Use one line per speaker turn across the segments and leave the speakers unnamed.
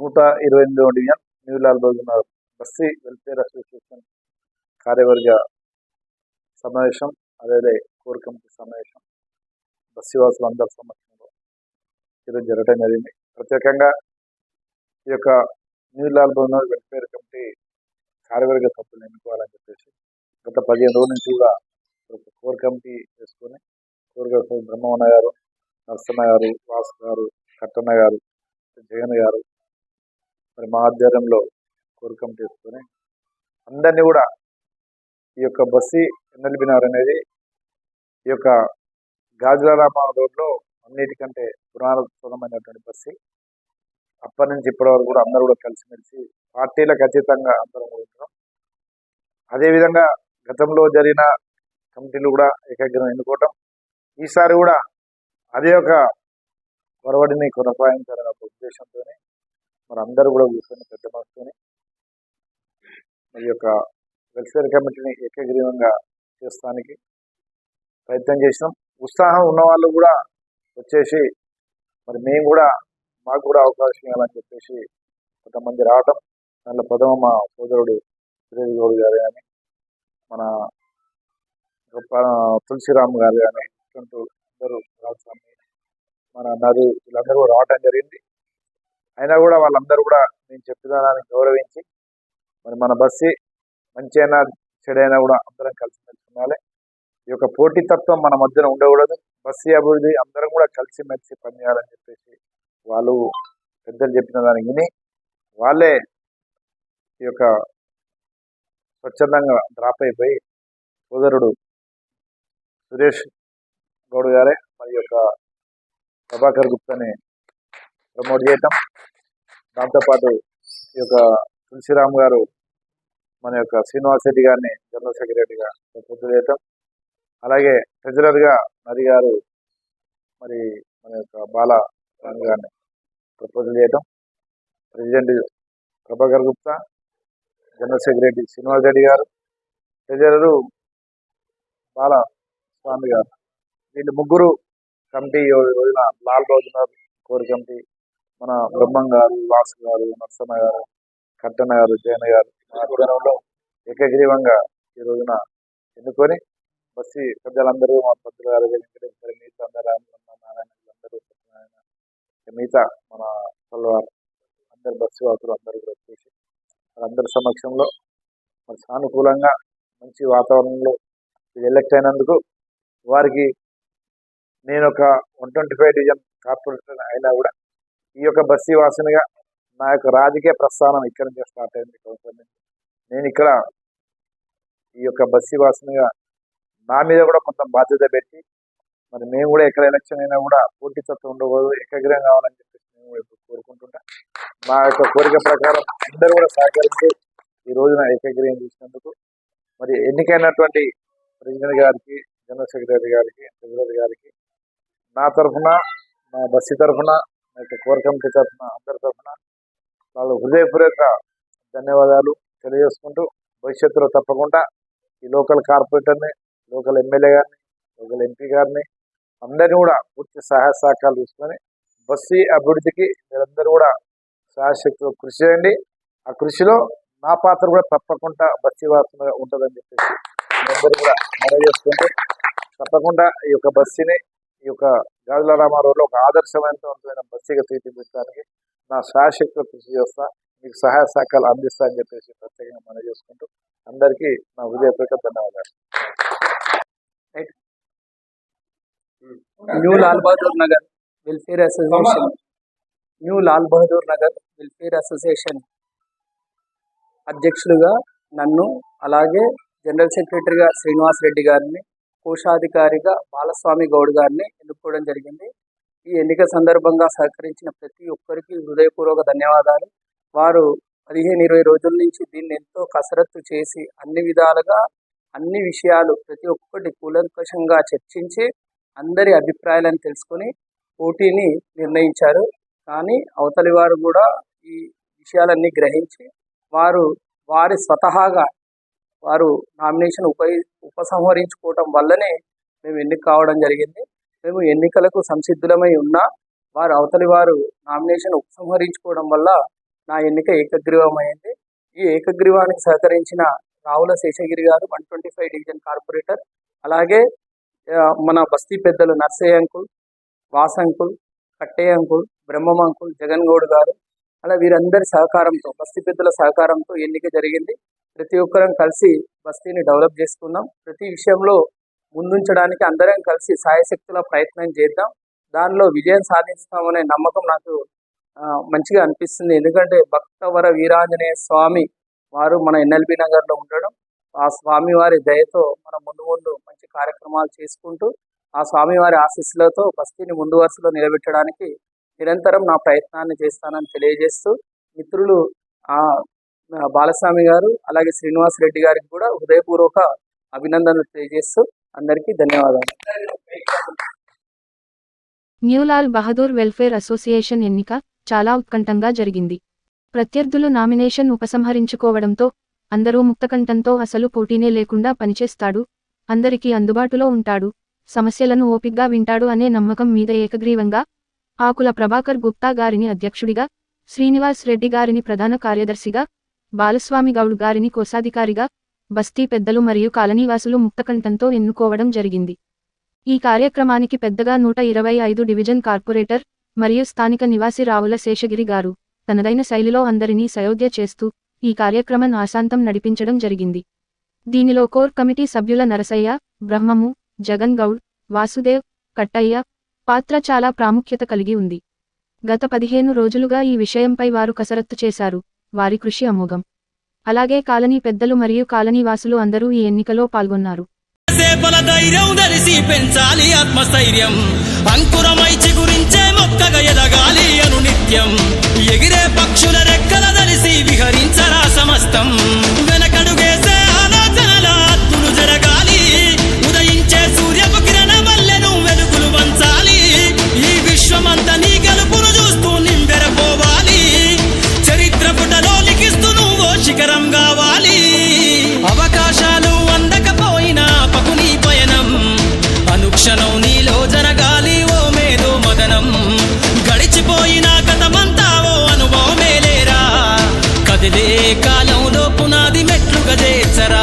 నూట ఇరవై ఎనిమిదవ డివిజన్ న్యూ లాల్ బహదూర్ బస్సీ వెల్ఫేర్ అసోసియేషన్ కార్యవర్గ సమావేశం అదే కోర్ కమిటీ సమావేశం బస్సీవాసులు అందరి సమక్షంలో ఈరోజు జరగడం జరిగింది. ప్రత్యేకంగా ఈ యొక్క న్యూ లాల్ వెల్ఫేర్ కమిటీ కార్యవర్గ సభ్యులు ఎన్నుకోవాలని చెప్పేసి గత పదిహేను రోజుల నుంచి కూడా ఒక కోర్ కమిటీ వేసుకొని కోర్ బ్రహ్మవన గారు నరసన్న గారు వాసు గారు కట్టన్న గారు జగన్ గారు మరి మా ఆధ్వర్యంలో కోరికం చేసుకొని అందరినీ కూడా ఈ యొక్క బస్సీ ఎన్నెల్బినార్ అనేది ఈ యొక్క గాజులారామ రోడ్లో అన్నిటికంటే పురాతనమైనటువంటి బస్సీ. అప్పటి నుంచి ఇప్పటి వరకు కూడా అందరూ కూడా కలిసిమెలిసి పార్టీలకు ఖచ్చితంగా అందరం ఉంటున్నాం అదేవిధంగా గతంలో జరిగిన కమిటీలు కూడా ఏకాగ్రం ఎన్నుకోవటం ఈసారి కూడా అదే ఒక ఒరవడిని కొనసాగించాలనే ఒక ఉద్దేశంతోనే మరి అందరూ కూడా కూర్చొని పెద్ద మనసుకొని మరి యొక్క వెల్ఫేర్ కమిటీని ఏకగ్రీవంగా చేస్తానికి ప్రయత్నం చేసినాం. ఉత్సాహం ఉన్న వాళ్ళు కూడా వచ్చేసి మరి మేము కూడా మాకు కూడా అవకాశం ఇవ్వాలని చెప్పేసి కొంతమంది రావటం. దాంట్లో ప్రథమ మా సోదరుడు సురేష్ గౌడ్ గారు కానీ మన గొప్ప తులసిరామ్ గారు కానీ ఇటువంటి అందరూ రామస్వామి మన నది వీళ్ళందరూ కూడా రావటం జరిగింది. అయినా కూడా వాళ్ళందరూ కూడా నేను చెప్పిన దాన్ని గౌరవించి మరి మన బస్సు మంచి అయినా చెడైనా కూడా అందరం కలిసి మెలిసి ఉండాలి ఈ యొక్క పోటీతత్వం మన మధ్యన ఉండకూడదు. బస్సు అభివృద్ధి అందరం కూడా కలిసి మెలిసి పనిచేయాలని చెప్పేసి వాళ్ళు పెద్దలు చెప్పిన దానికి విని వాళ్ళే ఈ యొక్క స్వచ్ఛందంగా డ్రాప్ అయిపోయి సోదరుడు సురేష్ గౌడ్ గారే మరి యొక్క ప్రభాకర్ గుప్తాని ప్రమోట్ చేయటం దాంతోపాటు ఈ యొక్క తులసిరామ్ గారు మన యొక్క శ్రీనివాస్ రెడ్డి గారిని జనరల్ సెక్రటరీగా పూర్తి చేయటం. అలాగే ట్రెజరర్గా నది గారు మరి మన యొక్క బాల రాణి గారిని ప్రపోజల్ చేయటం. President Prabhakar Gupta general secretary Srinivas Reddy గారు ట్రెజరరు బాల స్వామి గారు. వీళ్ళు ముగ్గురు కమిటీ రోజున లాల్ రోజున కోర్ కమిటీ మన బ్రహ్మం గారు వాసు గారు నరసమ్మ గారు కట్టన్న గారు జయన గారు ఆధ్వర్యంలో ఏకగ్రీవంగా ఈ రోజున ఎన్నుకొని బస్సి పెద్దలందరూ మా పెద్దల గారు వెంకటేశ్వర మిగతా అందరూ నారాయణ సత్యనారాయణ మిగతా మన పల్లవారు అందరు బస్సు వాసులు అందరూ కూడా వచ్చేసి వాళ్ళందరి సమక్షంలో మరి సానుకూలంగా మంచి వాతావరణంలో ఎలక్ట్ అయినందుకు వారికి నేను ఒక one twenty five division corporator అయినా కూడా ఈ యొక్క బస్సీ వాసనగా నా యొక్క రాజకీయ ప్రస్థానం ఇక్కడ నుంచి స్టార్ట్ అయింది కౌన్సిల్ నేను ఇక్కడ ఈ యొక్క బస్సీ వాసనగా నా మీద కూడా కొంత బాధ్యత పెట్టి మరి మేము కూడా ఎక్కడ ఎలక్షన్ అయినా కూడా పోటీ తత్వం ఉండకూడదు ఏకగ్రహం కావాలని చెప్పేసి మేము ఇప్పుడు ఎప్పుడు కోరుకుంటుంటా. మా యొక్క కోరిక ప్రకారం అందరూ కూడా సహకరించి ఈ రోజున ఏకగ్రహం చేసినందుకు మరి ఎన్నికైనటువంటి ప్రెసిడెంట్ గారికి జనరల్ సెక్రటరీ గారికి ట్రెజరర్ గారికి నా తరఫున మా బస్సు తరఫున యొక్క కోర్ కమిటీ తరఫున అందరి తరఫున వాళ్ళు హృదయపూర్వక ధన్యవాదాలు తెలియజేసుకుంటూ భవిష్యత్తులో తప్పకుండా ఈ లోకల్ కార్పొరేటర్ని లోకల్ ఎమ్మెల్యే గారిని లోకల్ ఎంపీ గారిని అందరినీ కూడా పూర్తి సహాయ సహకారాలు తీసుకొని బస్సు అభివృద్ధికి మీరందరూ కూడా సహాయశక్తితో కృషి చేయండి. ఆ కృషిలో నా పాత్ర కూడా తప్పకుండా బస్సు వాసనగా ఉంటుందని చెప్పేసి మీరందరూ కూడా మనవి చేసుకుంటూ తప్పకుండా ఈ యొక్క బస్సుని ఈ యొక్క గాజులారామ రోడ్లో ఒక ఆదర్శవంతమైన బస్సుగా తీర్చిదిద్దడానికి నా సహాయశక్తిలో కృషి చేస్తా మీకు సహాయ సహకారాలు అందిస్తా అని చెప్పేసి ప్రత్యేకంగా మనవి చేసుకుంటూ అందరికీ నా హృదయపూర్వక ధన్యవాదాలు.
New Lal Bahadur Nagar welfare association new Lal Bahadur Nagar welfare association అధ్యక్షులుగా నన్ను అలాగే జనరల్ సెక్రటరీగా శ్రీనివాస్ రెడ్డి గారిని కోశాధికారిగా బాలస్వామి గౌడ్ గారిని ఎన్నుకోవడం జరిగింది. ఈ ఎన్నిక సందర్భంగా సహకరించిన ప్రతి ఒక్కరికి హృదయపూర్వక ధన్యవాదాలు. వారు పదిహేను ఇరవై రోజుల నుంచి దీన్ని ఎంతో కసరత్తు చేసి అన్ని విధాలుగా అన్ని విషయాలు ప్రతి ఒక్కటి కూలంకషంగా చర్చించి అందరి అభిప్రాయాలను తెలుసుకొని పోటీని నిర్ణయించారు. కానీ అవతలి వారు కూడా ఈ విషయాలన్నీ గ్రహించి వారు వారి స్వతహాగా వారు నామినేషన్ ఉప ఉపసంహరించుకోవటం వల్లనే మేము ఎన్నిక కావడం జరిగింది. మేము ఎన్నికలకు సంసిద్ధులమై ఉన్నా వారు అవతలి వారు నామినేషన్ ఉపసంహరించుకోవడం వల్ల నా ఎన్నిక ఏకగ్రీవమైంది. ఈ ఏకగ్రీవానికి సహకరించిన రావుల శేషగిరి గారు one twenty five division corporator అలాగే మన బస్తీ పెద్దలు Narsaiah uncle Vas uncle Kattaiah uncle Brahmam uncle Jagan Goud గారు అలా వీరందరి సహకారంతో బస్తీ పెద్దల సహకారంతో ఎన్నిక జరిగింది. ప్రతి ఒక్కరం కలిసి బస్తీని డెవలప్ చేసుకుందాం. ప్రతి విషయంలో ముందుంచడానికి అందరం కలిసి సాయశక్తుల ప్రయత్నం చేద్దాం. దానిలో విజయం సాధిస్తామనే నమ్మకం నాకు మంచిగా అనిపిస్తుంది. ఎందుకంటే భక్తవర వీరాంజనేయ స్వామి వారు మన ఎన్ఎల్బి నగర్లో ఉండడం ఆ స్వామి వారి దయతో మనం ముందు ముందు మంచి కార్యక్రమాలు చేసుకుంటూ ఆ స్వామి వారి ఆశీస్సులతో బస్తీని ముందు వరుసలో నిలబెట్టడానికి నిరంతరం నా ప్రయత్నాన్ని చేస్తానని తెలియజేస్తూ మిత్రులు బాలస్వామి గారు అలాగే శ్రీనివాస్ రెడ్డి గారికి కూడా హృదయపూర్వక అభినందనలు తెలియజేస్తూ అందరికీ ధన్యవాదాలు.
న్యూలాల్ బహదూర్ వెల్ఫేర్ అసోసియేషన్ ఎన్నిక చాలా ఉత్కంఠంగా జరిగింది. ప్రత్యర్థులు నామినేషన్ ఉపసంహరించుకోవడంతో అందరూ ముక్తకంఠంతో అసలు పోటీనే లేకుండా పనిచేస్తాడు అందరికీ అందుబాటులో ఉంటాడు సమస్యలను ఓపిగ్గా వింటాడు అనే నమ్మకం మీద ఏకగ్రీవంగా ఆకుల ప్రభాకర్ గుప్తా గారిని అధ్యక్షుడిగా శ్రీనివాస్ రెడ్డి గారిని ప్రధాన కార్యదర్శిగా బాలస్వామి గౌడ్ గారిని కోశాధికారిగా బస్తీ పెద్దలు మరియు కాలనీవాసులు ముక్తకంఠంతో ఎన్నుకోవడం జరిగింది. ఈ కార్యక్రమానికి పెద్దగా నూట ఇరవై ఐదు డివిజన్ కార్పొరేటర్ మరియు స్థానిక నివాసి రావుల శేషగిరి గారు తనదైన శైలిలో అందరినీ సయోధ్య చేస్తూ ఈ కార్యక్రమం ఆశాంతం నడిపించడం జరిగింది. దీనిలో కోర్ కమిటీ సభ్యుల నరసయ్య బ్రహ్మము జగన్ గౌడ్ వాసుదేవ్ కట్టయ్య పాత్ర చాలా ప్రాముఖ్యత కలిగి ఉంది. గత పదిహేను రోజులుగా ఈ విషయంపై వారు కసరత్తు చేశారు. వారి కృషి అమోఘం. అలాగే కాలనీ పెద్దలు మరియు కాలనీ వాసులు అందరూ ఈ ఎన్నికలో పాల్గొన్నారు.
సేపల ధైర్యం తెలిసి పెంచాలి ఆత్మస్థైర్యం. అంకురమై చిగురించే మొక్కగా ఎదగాలి అను ఎగిరే పక్షుల రెక్కల దలిసి విహరించరా సమస్తం. వెనకడుగేసే కదిలే కాలంలో పునాది మెట్లు చేర్చరా.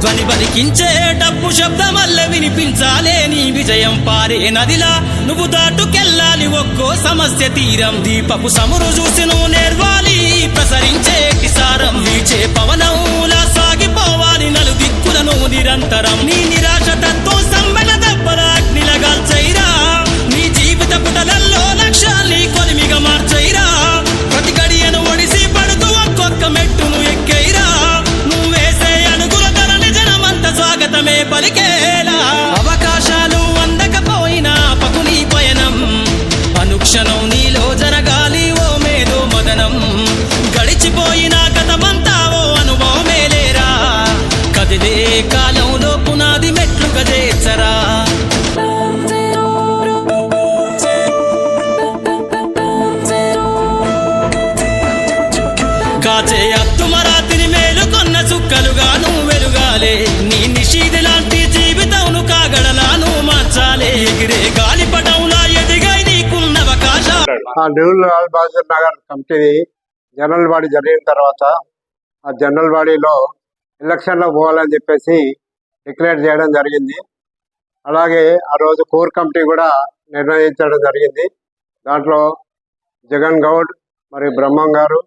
ధ్వని బలికించే డబ్బు శబ్దమల్ల వినిపించాలే నీ విజయం పారే నదిలా. నువ్వు దాటుకెళ్ళాలి ఒక్కో సమస్య తీరం. దీపపు సమురు చూసి నువ్వు నేర్వాలి ప్రసరించే కిసారం. వీచే పవనంలా సాగిపోవాలి నలు దిక్కులను నిరంతరం. నీ వచ్చే అత్తుమరాతిని మేలుకొన్న చుక్కలుగా నువ్వు వెలుగాలే నీ నిషీది లాంటి జీవితంను కాగడలాను మార్చాలే. ఎగిరే గాలిపటంలా ఎదిగై నీకున్న అవకాశం
ఆ Lal Bahadur Nagar committee general body జరిగిన తర్వాత ఆ జనరల్ బాడీలో ఎలక్షన్లో పోవాలని చెప్పేసి డిక్లేర్ చేయడం జరిగింది. అలాగే ఆ రోజు కోర్ కమిటీ కూడా నిర్ణయించడం జరిగింది. దాంట్లో జగన్ గౌడ్ మరియు బ్రహ్మం గారు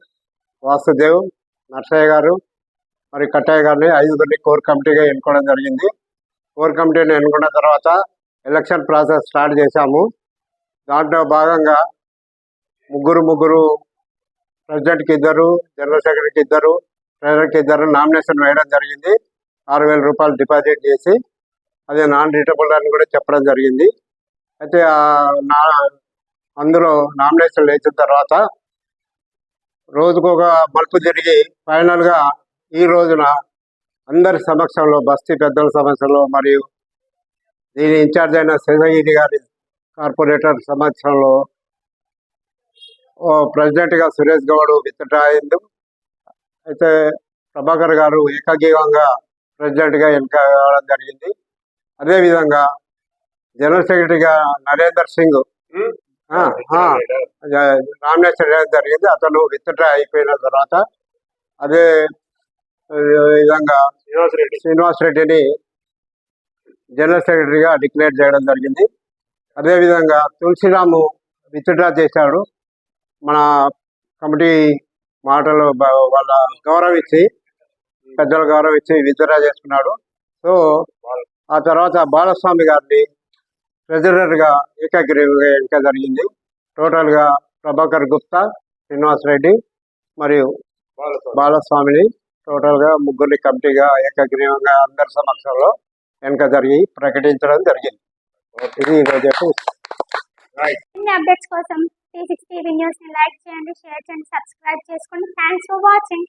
వాసుదేవ్ నర్సయ్య గారు మరి కట్టయ్య గారిని ఐదుగురిని కోర్ కమిటీగా ఎన్నుకోవడం జరిగింది. కోర్ కమిటీని ఎన్నుకున్న తర్వాత ఎలక్షన్ ప్రాసెస్ స్టార్ట్ చేశాము. దాంట్లో భాగంగా ముగ్గురు ముగ్గురు ప్రెసిడెంట్కి ఇద్దరు జనరల్ సెక్రటరీకి ఇద్దరు ట్రైనర్కి ఇద్దరు నామినేషన్ వేయడం జరిగింది. ఆరు వేల రూపాయలు డిపాజిట్ చేసి అదే నాన్ రిటబుల్ అని కూడా చెప్పడం జరిగింది. అయితే నా అందులో నామినేషన్ వేసిన తర్వాత రోజుకు ఒక మలుపు జరిగి ఫైనల్గా ఈ రోజున అందరి సమక్షంలో బస్తీ పెద్దల సమక్షంలో మరియు దీని ఇన్ఛార్జ్ అయిన శేషగిరి గారి కార్పొరేటర్ సమక్షంలో ఓ ప్రెసిడెంట్గా సురేష్ గౌడ్ విత్డ్రా అయింది అయితే ప్రభాకర్ గారు ఏకగీవంగా ప్రెసిడెంట్గా ఎన్నిక కావడం జరిగింది. అదేవిధంగా జనరల్ సెక్రటరీగా నరేందర్ సింగ్ నామినేషన్ వేయడం జరిగింది. అతను విత్డ్రా అయిపోయిన తర్వాత అదే విధంగా శ్రీనివాస్ రెడ్డిని జనరల్ సెక్రటరీగా డిక్లేర్ చేయడం జరిగింది. అదేవిధంగా తులసిరాము విత్డ్రా చేశాడు. మన కమిటీ మాటలు వాళ్ళ గౌరవం ఇచ్చి పెద్దల గౌరవం ఇచ్చి విత్డ్రా చేసుకున్నాడు. సో ఆ తర్వాత బాలస్వామి గారిని ట్రెజరర్గా ఏకగ్రీవంగా ఎన్నిక జరిగింది. టోటల్గా ప్రభాకర్ గుప్తా శ్రీనివాస్ రెడ్డి మరియు బాలస్వామిని టోటల్గా ముగ్గురిని కమిటీగా ఏకగ్రీవంగా అందరి సమక్షంలో వెనుక జరిగి ప్రకటించడం జరిగింది. ఇది ఈరోజు
అప్డేట్స్ కోసం టీ సిక్స్ న్యూస్ని లైక్ చేయండి షేర్ చేయండి సబ్స్క్రైబ్ చేసుకోండి. Thanks for watching